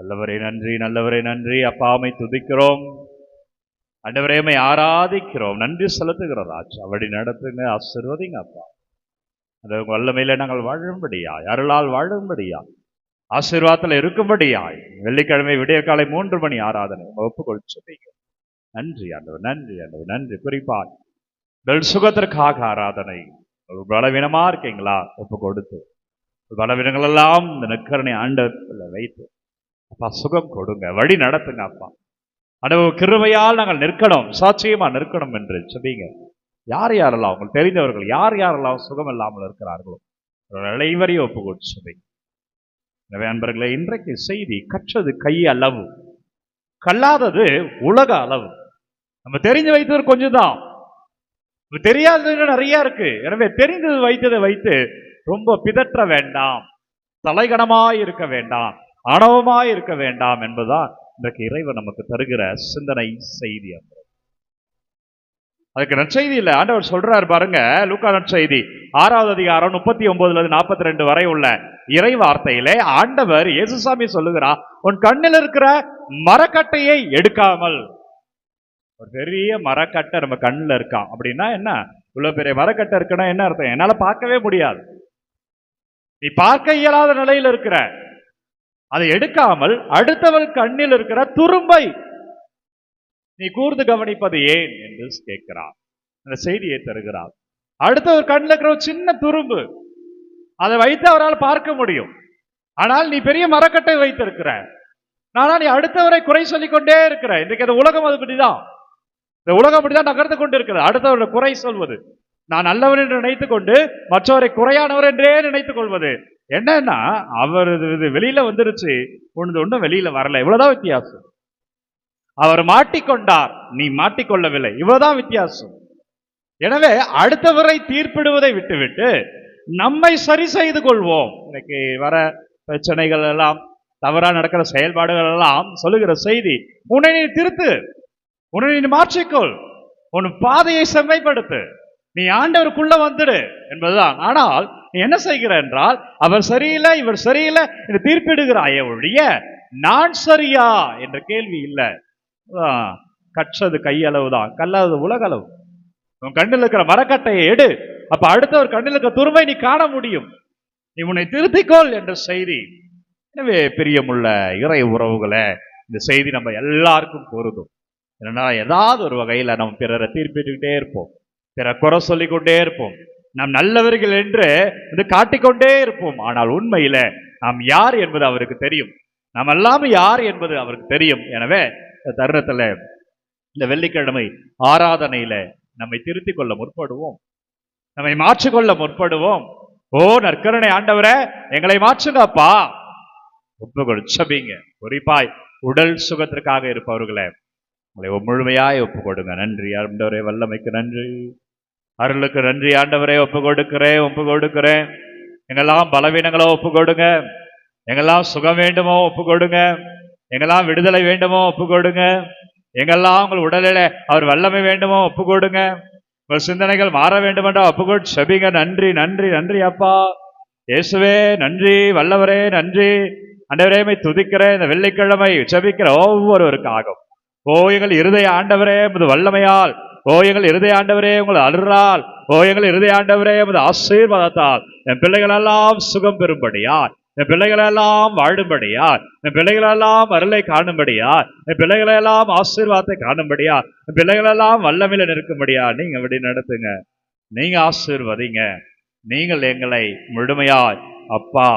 நல்லவரே நன்றி நல்லவரே நன்றி. அப்பாமை துதிக்கிறோம். அண்டவரேமை ஆராதிக்கிறோம். நன்றி செலுத்துகிறோம் ராஜா. வழி நடத்துங்க ஆசிர்வதிங்க அப்பா. அந்த வல்லமையில் வல்லமையில நாங்கள் வாழும்படியாய் அருளால் வாழும்படியா ஆசீர்வாதத்தில் இருக்கும்படியாய் வெள்ளிக்கிழமை விடிய காலை மூன்று மணி ஆராதனை ஒப்புக்கொள் சொல்லிங்க நன்றி ஆண்டவர் நன்றி ஆண்டவர் நன்றி. குறிப்பாய் பெல் சுகத்திற்காக ஆராதனை. பலவீனமாக இருக்கீங்களா? ஒப்பு கொடுத்து பலவீனங்களெல்லாம் இந்த நெக்கரணை ஆண்டவத்தில் வைத்து அப்பா சுகம் கொடுங்க. வழி நடத்துங்க அப்பா. அனுபவ கிருமையால் நாங்கள் நிற்கணும். சாட்சியமாக நிற்கணும் என்று சொல்லிங்க யார் யாரெல்லாம் உங்களுக்கு தெரிந்தவர்கள் யார் யாரெல்லாம் சுகம் இல்லாமல் இருக்கிறார்களோ அனைவரையும் ஒப்பு கொடுத்து சொல்லிங்க எனவே அன்பர்களே இன்றைக்கு செய்தி கற்றது கை அளவு. கல்லாதது உலக அளவு. நம்ம தெரிஞ்சு வைத்தது கொஞ்சம் தான். தெரியாதது நிறைய இருக்கு. எனவே தெரிந்தது வைத்ததை வைத்து ரொம்ப பிதற்ற வேண்டாம். தலைகணமாய் இருக்க வேண்டாம். ஆணவமாய் இருக்க வேண்டாம் என்பதுதான் இன்றைக்கு இறைவன் நமக்கு தருகிற சிந்தனை செய்தி அதுக்கு நற்செய்தி இல்லை. ஆண்டவர் சொல்றாரு பாருங்க லூக்கா நற்செய்தி. ஆறாவது அதிகாரம் முப்பத்தி ஒன்பதுல இருந்து நாற்பத்தி ரெண்டு வரை உள்ள இறை வார்த்தையிலே ஆண்டவர் இயேசுசாமி சொல்லுகிறார் உன் கண்ணில் இருக்கிற மரக்கட்டையை எடுக்காமல். ஒரு பெரிய மரக்கட்டை நம்ம கண்ணில் இருக்கான் அப்படின்னா என்ன? இவ்வளவு பெரிய மரக்கட்டை இருக்குன்னா என்ன அர்த்தம்? என்னால பார்க்கவே முடியாது. நீ பார்க்க இயலாத நிலையில் இருக்கிற அதை எடுக்காமல் அடுத்தவள் கண்ணில் இருக்கிற துரும்பை நீ கூர்ந்து கவனிப்பது ஏன் என்று கேட்கிறார் அந்த செய்தியை தருகிறார் அடுத்தவர் கண்ணில் இருக்கிற ஒரு சின்ன துரும்பு அதை வைத்து அவரால் பார்க்க முடியும். ஆனால் நீ பெரிய மரக்கட்டை வைத்திருக்கிற. ஆனால் நீ அடுத்தவரை குறை சொல்லிக்கொண்டே இருக்கிற. இன்றைக்கு அந்த உலகம் அது அப்படிதான். இந்த உலகம் அப்படிதான் நகர்ந்து கொண்டு இருக்கிறது அடுத்தவர்களை குறை சொல்வது நான் நல்லவர் என்று நினைத்துக் கொண்டு மற்றவரை குறையானவர் என்றே நினைத்துக் கொள்வது என்னன்னா அவர் இது- வெளியில வந்துருச்சு. ஒன்று ஒன்றும் வெளியில வரல. இவ்வளவுதான் வித்தியாசம். அவர் மாட்டிக்கொண்டார். நீ மாட்டிக்கொள்ளவில்லை. இவ்வளவுதான் வித்தியாசம். எனவே அடுத்தவரை தீர்ப்பிடுவதை விட்டுவிட்டு நம்மை சரி செய்து கொள்வோம். இன்னைக்கு வர பிரச்சனைகள் எல்லாம் தவறா நடக்கிற செயல்பாடுகள் எல்லாம் சொல்லுகிற செய்தி உன்னை நீ திருத்து. உன்னை நீ மாற்றிக்கொள். உன் பாதையை செம்மைப்படுத்து. நீ ஆண்டவருக்குள்ள வந்துடு என்பதுதான். ஆனால் நீ என்ன செய்கிற என்றால் அவர் சரியில்லை இவர் சரியில்லை என்று தீர்ப்பிடுகிறாயே ஒழிய நான் சரியா என்ற கேள்வி இல்லை. ஆ, கற்றது கையளவு தான். கல்லாதது உலக அளவு உன் கண்ணில் இருக்கிற மரக்கட்டையை எடு. அப்ப அடுத்தவர் கண்ணில் இருக்கிற துருமை நீ காண முடியும். நீ உன்னை திருத்திக்கொள் என்ற செய்தி. எனவே பிரியமுள்ள இறை உறவுகளை இந்த செய்தி நம்ம எல்லாருக்கும் பொருதும் ஏன்னா ஏதாவது ஒரு வகையில் நம்ம பிறரை தீர்ப்பிட்டுக்கிட்டே இருப்போம். பிற குறை சொல்லிக்கொண்டே இருப்போம். நாம் நல்லவர்கள் என்று இது காட்டிக்கொண்டே இருப்போம். ஆனால் உண்மையில நாம் யார் என்பது அவருக்கு தெரியும். நாம் எல்லாமே யார் என்பது அவருக்கு தெரியும். எனவே இந்த தருணத்துல இந்த வெள்ளிக்கிழமை ஆராதனையில நம்மை திருத்திக் கொள்ள முற்படுவோம். நம்மை மாற்றிக்கொள்ள முற்படுவோம். ஓ நற்கருணை ஆண்டவரே எங்களை மாற்றுங்கப்பா. ஒப்புக்கொள் சபிங்க குறிப்பாய் உடல் சுகத்திற்காக இருப்பவர்களே உங்களை முழுமையாய் ஒப்பு கொடுங்க நன்றி. ஆண்டவரே வல்லமைக்கு நன்றி. அருளுக்கு நன்றி ஆண்டவரே ஒப்பு கொடுக்கிறேன் ஒப்பு கொடுக்கிறேன் எங்கெல்லாம் பலவீனங்களோ ஒப்பு கொடுங்க எங்கெல்லாம் சுகம் வேண்டுமோ ஒப்பு கொடுங்க எங்கெல்லாம் விடுதலை வேண்டுமோ ஒப்பு கொடுங்க எங்கெல்லாம் உங்கள் உடலில அவர் வல்லமை வேண்டுமோ ஒப்பு கொடுங்க உங்கள் சிந்தனைகள் மாற வேண்டுமென்றா ஒப்பு கொடு செபிங்க நன்றி நன்றி நன்றி அப்பா. இயேசுவே நன்றி வல்லவரே நன்றி. ஆண்டவரேமை துதிக்கிறேன். இந்த வெள்ளிக்கிழமை செபிக்கிற ஒவ்வொருவருக்காகும் ஓ எங்கள் இருதய ஆண்டவரே முது வல்லமையால் ஓ எங்கள் இருதய ஆண்டவரே உங்கள் அழுறால் ஓ எங்கள் இருதய ஆண்டவரே உமது ஆசீர்வாதத்தால். என் பிள்ளைகளெல்லாம் சுகம் பெறும்படியா என் பிள்ளைகளெல்லாம் வாழும்படியார் வாழும்படியா என் பிள்ளைகளெல்லாம் அருளை காணும்படியா என் பிள்ளைகளெல்லாம் ஆசீர்வாதத்தை காணும்படியா என் பிள்ளைகளெல்லாம் வல்லமையில நிற்கும்படியா நீங்க இப்படி நடத்துங்க. நீங்க ஆசீர்வதிங்க. நீங்கள் எங்களை முழுமையாய் அப்பா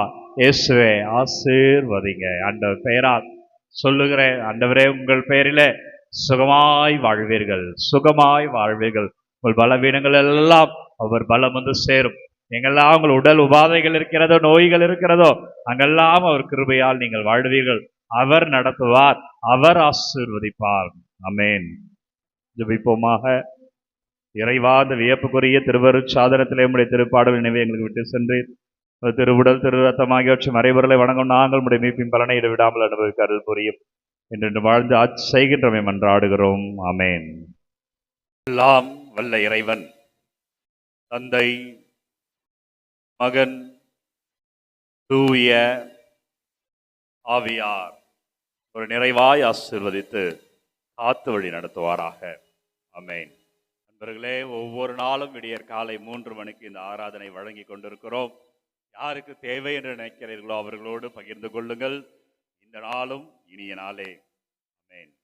இயேசுவே ஆசீர்வதிங்க. ஆண்டவர் பெயரால் சொல்லுகிறேன். ஆண்டவரே உங்கள் பெயரிலே சுகமாய் வாழ்வீர்கள் சுகமாய் வாழ்வீர்கள். உங்கள் பலவீனங்கள் எல்லாம் அவர் பலம் வந்து சேரும். எங்கெல்லாம் உங்கள் உடல் உபாதைகள் இருக்கிறதோ நோய்கள் இருக்கிறதோ அங்கெல்லாம் அவர் கிருபையால் நீங்கள் வாழ்வீர்கள். அவர் நடத்துவார் அவர் ஆசீர்வதிப்பார். அமேன் ஜபிப்போமாக. இறைவா அந்த வியப்புக்குரிய திருவரு சாதனத்திலே உடைய திருப்பாடல் நினைவை எங்களுக்கு விட்டு சென்றீர். திருவுடல் திரு ரத்தம் ஆகியவற்றை மறைபொருளை வணங்கும் நாங்கள் உடைய மீட்பின் பலனை இடைவிடாமல் அனுபவிக்க அருள் புரியும். என்று வாழ்ந்து ஆட்சி செய்கின்றமை மன்றாடுகிறோம் அமேன் எல்லாம் வல்ல இறைவன் தந்தை மகன் தூய ஆவியார் ஒரு நிறைவாய் ஆசீர்வதித்து காத்து வழி நடத்துவாராக. அமேன் நண்பர்களே ஒவ்வொரு நாளும் விடியற் காலை மூன்று மணிக்கு இந்த ஆராதனை வழங்கி கொண்டிருக்கிறோம். யாருக்கு தேவை என்று நினைக்கிறீர்களோ அவர்களோடு பகிர்ந்து கொள்ளுங்கள். இந்த நாளும் இனிய நாளே. அமேன்